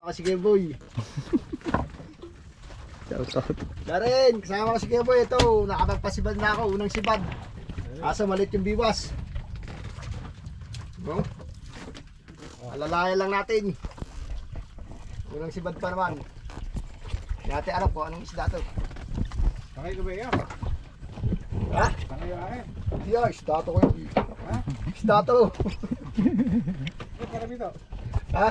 Kasi kay Boy. Shout out. Darin, kasama ko si Kuya Boy. Ito, nakapagpasibad na ako. Unang sibad. Asa malit yung biwas. No? Alalayan lang natin. Unang sibad pa naman. Hindi natin alam kung anong isda to. Tangay ko ba yan? Ha? Tangay ko akin. Yeah, isda to ko yun. Ha? Isda to. Ito, karami to. Ha?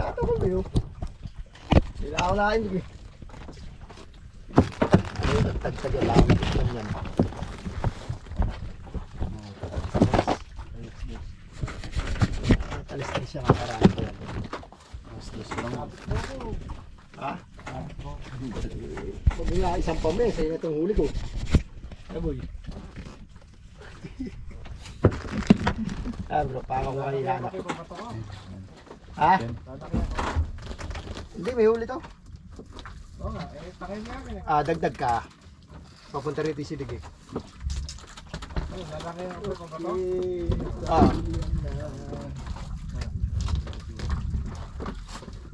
To ko yun. Kailangan na yun. eh. Ayun, nagtagtagal lang. Ito yan. Talis din siya makaraan ko yan. Ha? Pag nga isang pame, sa'yo itong huli ko. Aboy. ah bro, parang ko kanina. Ha? Ako. Hindi, may huli to. Oo nga, eh, tangay niya akin eh. Ah, dagdag ka. Papunta rito si Dige. Oh, lalaki ako pa ba to? Ah.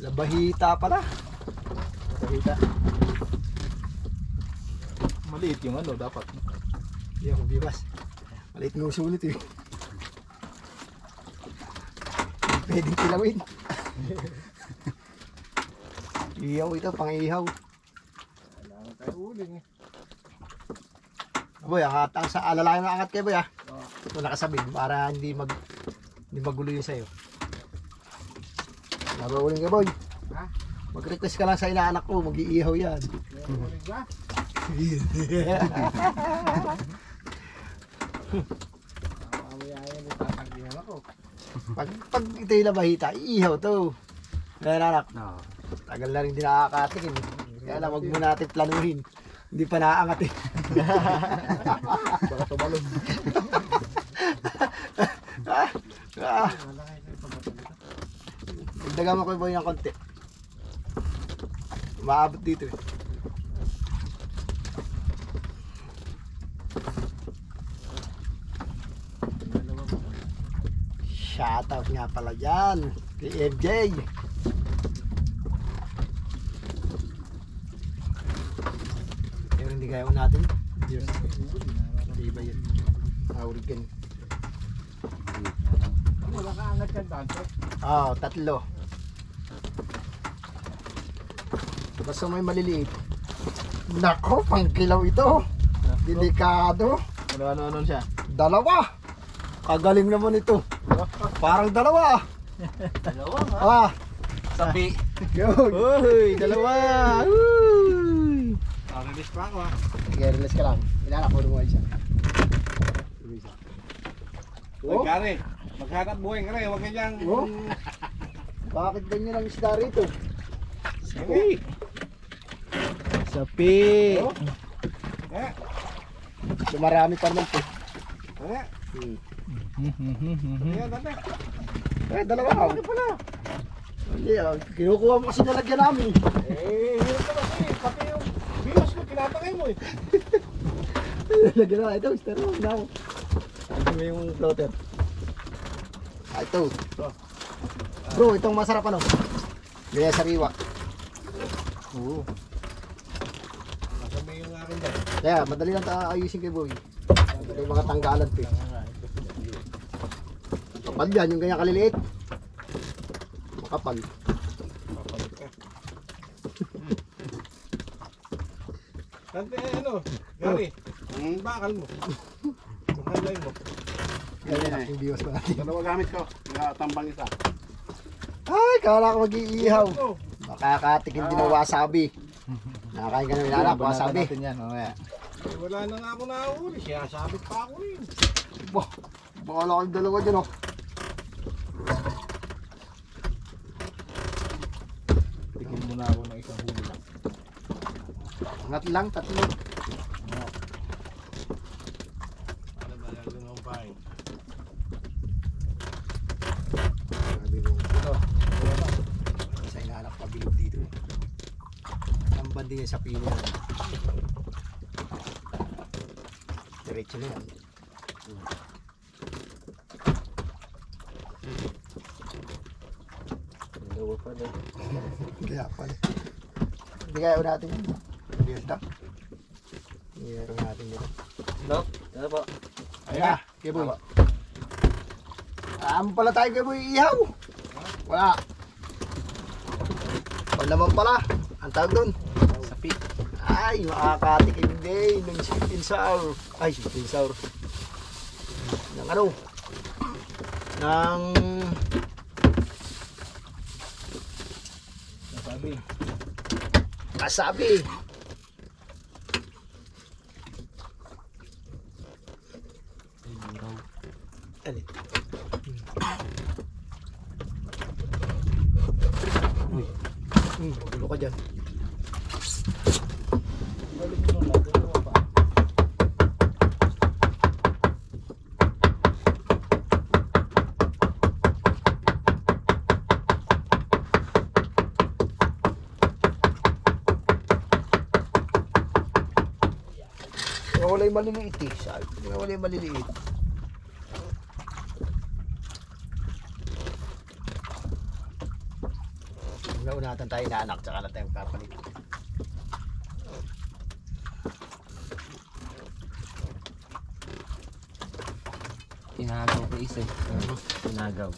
Labahita pala. Labahita. Maliit yung ano dapat. Hindi ako biwas. Maliit ng sulit eh. Hindi Pwedeng kilawin. ihaw ito, pang ihaw. Kailangan tayo uling eh. Boy, angat ang sa alalayan na angat kayo boy ah. Ito nakasabit para hindi mag hindi magulo yun sa'yo. Nabawuling ka boy. Ha? Mag-request ka lang sa inaanak ko, mag-iihaw yan. May uling ba? Mamayayan mo tatanggihan ako. Pag, pag ito yung labahita, iihaw to. Kaya anak, No. tagal na rin din nakakatikin. Kaya lang, wag mo natin planuhin. Hindi pa naaangat eh. Baka tumalon. Dagdagan mo ko boy ng konti. Maabot dito eh. Shoutout nga pala dyan. Kay FJ. Pero hindi kaya natin. Yes. Iba yun. Aurigan. Wala ka angat yan dante. Ah, tatlo. Basta may maliliit. Nako, pang kilaw ito. Delikado. Ano ano ano siya? Dalawa. Kagaling naman ito. Parang dalawa. Dalawa Ah, Sabi. yun. Uy, dalawa. Uy. Nakarelis pa ako ah. Sige, relax ka lang. Inalak ko mo isa. Uy, Oh, Gary, maghanap buhay ka rin. Huwag ka. Oh. bakit ganyan ang isda rito? Sige. Sapi. Oh. Eh, Dumarami pa naman ito. Eh. Hmm. Ayan, dante. Eh, dalawa. Ano pala? Hindi, ah, kinukuha mo kasi nalagyan namin. Eh, hirap ka kasi. Pati yung bilos ko, tinatangay mo eh. Lagyan na, ito, mister. Na ako. Ano mo yung floater? Ah, ito. Bro, itong masarap ano? Gaya sariwa. Oo. Masabi yung akin dyan. Kaya, madali lang ta ayusin kay boy. May mga tanggalan pa. eh. Kapal yan, yung ganyan kaliliit. Makapal. Dante, eh, ano? Gary, ang bakal mo. Ang handlay mo. Ganyan na, yung biwas natin. Dalawa gamit ko. Nakatambang isa. Ay, kala ko mag-iihaw. Ito. Makakatikin din ng wasabi. Nakakain ka na nila, Banatan wasabi. natin yan mamaya. Wala na nga ako nahuli. Siya sabit pa ako eh. Bah, bakala kayong dalawa dyan oh. Tikin muna ako ng isang huli. Angat lang, tatlo. Ano ba yung lumang pain? Sabi ko, ito. Sa inaanak pabilog dito. Ang bandi niya sa pino. Diretso na yan. Dalawa pa na. Kaya pala. Kaya natin yun. Yun ito. Meron natin dito. No? Ano po? Ayan na, Keboy. Amo pala tayo Keboy ihaw. Wala. Wala naman pala. Ang tawag doon. Ay, makakatikim din ng and sour. Ay, and sour. Ng ano? Ng... Sabi. Kasabi. Alin? Uy. Hmm, magulo ka dyan. Yung maliliit eh. Sabi ko, nawala yung maliliit. Naunatan tayo na anak, tsaka na tayo kapalit. Tinagaw ko isa eh. Tinagaw.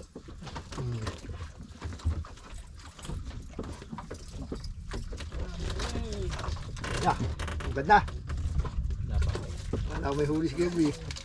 Hmm. Ya, ang ganda. Napakay. Wala may huli si Gaby.